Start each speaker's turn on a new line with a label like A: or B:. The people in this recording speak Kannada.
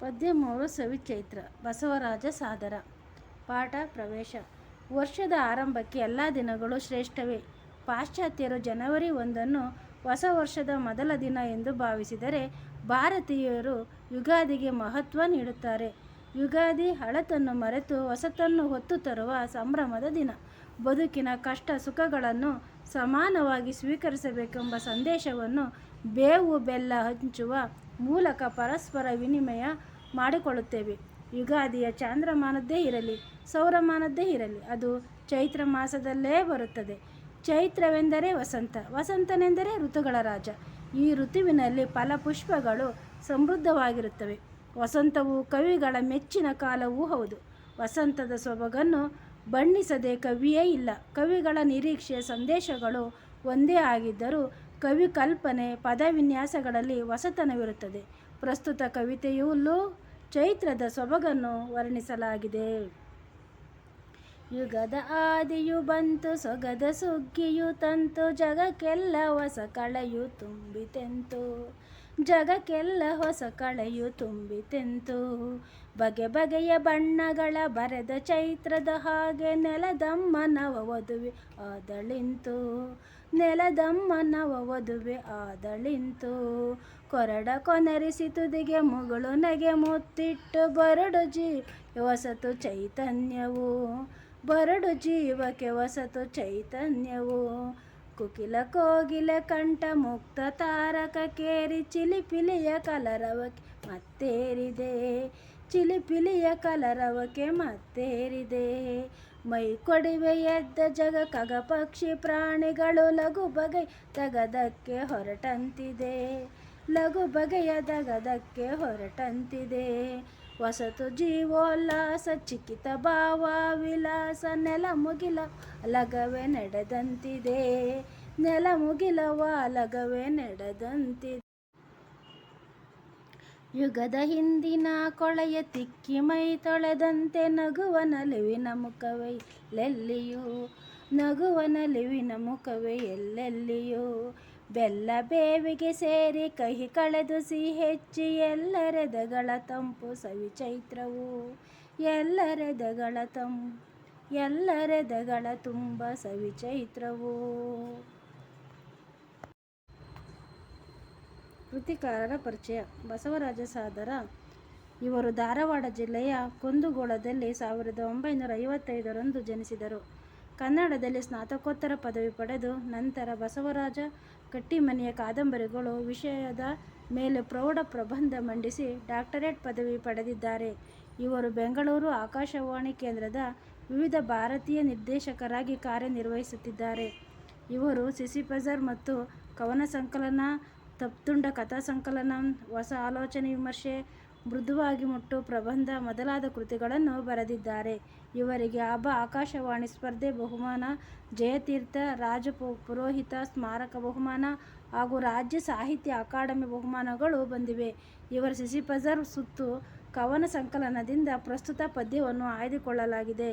A: ಪದ್ಯ ಮೂರು ಸವಿಚೈತ್ರ, ಬಸವರಾಜ ಸಾದರ. ಪಾಠ, ಪ್ರವೇಶ. ವರ್ಷದ ಆರಂಭಕ್ಕೆ ಎಲ್ಲ ದಿನಗಳು ಶ್ರೇಷ್ಠವೇ. ಪಾಶ್ಚಾತ್ಯರು ಜನವರಿ ಒಂದನ್ನು ಹೊಸ ವರ್ಷದ ಮೊದಲ ದಿನ ಎಂದು ಭಾವಿಸಿದರೆ ಭಾರತೀಯರು ಯುಗಾದಿಗೆ ಮಹತ್ವ ನೀಡುತ್ತಾರೆ. ಯುಗಾದಿ ಹಳತನ್ನು ಮರೆತು ಹೊಸತನ್ನು ಹೊತ್ತು ತರುವ ಸಂಭ್ರಮದ ದಿನ. ಬದುಕಿನ ಕಷ್ಟ ಸುಖಗಳನ್ನು ಸಮಾನವಾಗಿ ಸ್ವೀಕರಿಸಬೇಕೆಂಬ ಸಂದೇಶವನ್ನು ಬೇವು ಬೆಲ್ಲ ಹಂಚುವ ಮೂಲಕ ಪರಸ್ಪರ ವಿನಿಮಯ ಮಾಡಿಕೊಳ್ಳುತ್ತೇವೆ. ಯುಗಾದಿಯ ಚಾಂದ್ರಮಾನದ್ದೇ ಇರಲಿ, ಸೌರಮಾನದ್ದೇ ಇರಲಿ, ಅದು ಚೈತ್ರ ಮಾಸದಲ್ಲೇ ಬರುತ್ತದೆ. ಚೈತ್ರವೆಂದರೆ ವಸಂತ, ವಸಂತನೆಂದರೆ ಋತುಗಳ ರಾಜ. ಈ ಋತುವಿನಲ್ಲಿ ಫಲಪುಷ್ಪಗಳು ಸಮೃದ್ಧವಾಗಿರುತ್ತವೆ. ವಸಂತವು ಕವಿಗಳ ಮೆಚ್ಚಿನ ಕಾಲವೂ ಹೌದು. ವಸಂತದ ಸೊಬಗನ್ನು ಬಣ್ಣಿಸದೆ ಕವಿಯೇ ಇಲ್ಲ. ಕವಿಗಳ ನಿರೀಕ್ಷೆ ಸಂದೇಶಗಳು ಒಂದೇ ಆಗಿದ್ದರೂ ಕವಿ ಕಲ್ಪನೆ, ಪದವಿನ್ಯಾಸಗಳಲ್ಲಿ ವಸತನವಿರುತ್ತದೆ. ಪ್ರಸ್ತುತ ಕವಿತೆಯಲ್ಲೂ ಚೈತ್ರದ ಸೊಬಗನ್ನು ವರ್ಣಿಸಲಾಗಿದೆ. ಯುಗದ ಆದಿಯು ಬಂತು, ಸೊಗದ ಸುಗ್ಗಿಯು ತಂತು, ಜಗಕ್ಕೆಲ್ಲ ಹೊಸ ಕಳೆಯು ತುಂಬಿತೆಂತು. ಜಗಕ್ಕೆಲ್ಲ ಹೊಸ ಕಳೆಯು ತುಂಬಿತೆಂತು ಬಗೆ ಬಗೆಯ ಬಣ್ಣಗಳ ಬರೆದ ಚೈತ್ರದ ಹಾಗೆ ನೆಲದಮ್ಮ ನವ ವಧುವೆ ಆದಳಿಂತು. ನೆಲದಮ್ಮ ನವ ವಧುವೆ ಆದಳಿಂತು. ಕೊರಡ ಕೊನರಿಸಿ ತುದಿಗೆ ಮುಗಳು ನಗೆ ಮುತ್ತಿಟ್ಟು ಬರಡು ಜೀ ಹೊಸತು ಚೈತನ್ಯವು. ಬರಡು ಜೀವಕ್ಕೆ ಹೊಸತು ಚೈತನ್ಯವು. ಕುಕಿಲ ಕೋಗಿಲ ಕಂಠ ಮುಕ್ತ ತಾರಕ ಕೇರಿ ಚಿಲಿಪಿಲಿಯ ಕಲರವಕೆ ಮತ್ತೇರಿದೆ. ಚಿಲಿಪಿಲಿಯ ಕಲರವಕೆ ಮತ್ತೇರಿದೆ. ಮೈ ಕೊಡಿವೆ ಎದ್ದ ಜಗ ಕಗ ಪಕ್ಷಿ ಪ್ರಾಣಿಗಳು ಲಘು ಬಗೆ ತಗದಕ್ಕೆ ಹೊರಟಂತಿದೆ. ಲಘು ಬಗೆಯ ದಗದಕ್ಕೆ ಹೊರಟಂತಿದೆ. ಹೊಸತು ಜೀವೋಲ್ಲಾಸ ಚಿಕ್ಕಿತ ಭಾವ, ವಿಲಾಸ, ನೆಲ ಮುಗಿಲ, ಅಲಗವೆ ನಡೆದಂತಿದೆ. ನೆಲ ಮುಗಿಲವ ಅಲಗವೆ ನಡೆದಂತಿದೆ. ಯುಗದ ಹಿಂದಿನ ಕೊಳೆಯ ತಿಕ್ಕಿ ಮೈ ತೊಳೆದಂತೆ ನಗುವ ನಲಿವಿನ ಮುಖವೇ ಎಲ್ಲೆಲ್ಲಿಯೂ, ನಗುವ ನಲಿವಿನ ಮುಖವೇ ಎಲ್ಲೆಲ್ಲಿಯೂ. ಬೆಲ್ಲ ಬೇವಿಗೆ ಸೇರಿ ಕಹಿ ಕಳೆದು ಸಿಹಿ ಹೆಚ್ಚಿ ಎಲ್ಲರೆದಗಳ ತಂಪು ಸವಿ ಚೈತ್ರವು ಎಲ್ಲರೆದಗಳ ತಂ, ಎಲ್ಲರೆದಗಳ ತುಂಬ ಸವಿ ಚೈತ್ರವು ಕೃತಿಕಾರರ ಪರಿಚಯ. ಬಸವರಾಜ ಸಾದರ. ಇವರು ಧಾರವಾಡ ಜಿಲ್ಲೆಯ ಕುಂದುಗೋಳದಲ್ಲಿ ಸಾವಿರದ ಒಂಬೈನೂರ ಐವತ್ತೈದರಂದು ಜನಿಸಿದರು. ಕನ್ನಡದಲ್ಲಿ ಸ್ನಾತಕೋತ್ತರ ಪದವಿ ಪಡೆದು ನಂತರ ಬಸವರಾಜ ಕಟ್ಟಿಮನೆಯ ಕಾದಂಬರಿಗಳು ವಿಷಯದ ಮೇಲೆ ಪ್ರೌಢ ಪ್ರಬಂಧ ಮಂಡಿಸಿ ಡಾಕ್ಟರೇಟ್ ಪದವಿ ಪಡೆದಿದ್ದಾರೆ. ಇವರು ಬೆಂಗಳೂರು ಆಕಾಶವಾಣಿ ಕೇಂದ್ರದ ವಿವಿಧ ಭಾರತೀಯ ನಿರ್ದೇಶಕರಾಗಿ ಕಾರ್ಯನಿರ್ವಹಿಸುತ್ತಿದ್ದಾರೆ. ಇವರು ಸಿಸಿಪಜರ್ ಮತ್ತು ಕವನ ಸಂಕಲನ, ತಪ್ತುಂಡ ಕಥಾ ಸಂಕಲನ, ಹೊಸ ಆಲೋಚನೆ ವಿಮರ್ಶೆ ಮೃದುವಾಗಿ ಮುಟ್ಟು ಪ್ರಬಂಧ ಮೊದಲಾದ ಕೃತಿಗಳನ್ನು ಬರೆದಿದ್ದಾರೆ. ಇವರಿಗೆ ಅಬ ಆಕಾಶವಾಣಿ ಸ್ಪರ್ಧೆ ಬಹುಮಾನ, ಜಯತೀರ್ಥ, ರಾಜ ಪುರೋಹಿತ ಸ್ಮಾರಕ ಬಹುಮಾನ ಹಾಗೂ ರಾಜ್ಯ ಸಾಹಿತ್ಯ ಅಕಾಡೆಮಿ ಬಹುಮಾನಗಳು ಬಂದಿವೆ. ಇವರ ಸಿಸಿಪಜರ್ ಸುತ್ತು ಕವನ ಸಂಕಲನದಿಂದ ಪ್ರಸ್ತುತ ಪದ್ಯವನ್ನು ಆಯ್ದುಕೊಳ್ಳಲಾಗಿದೆ.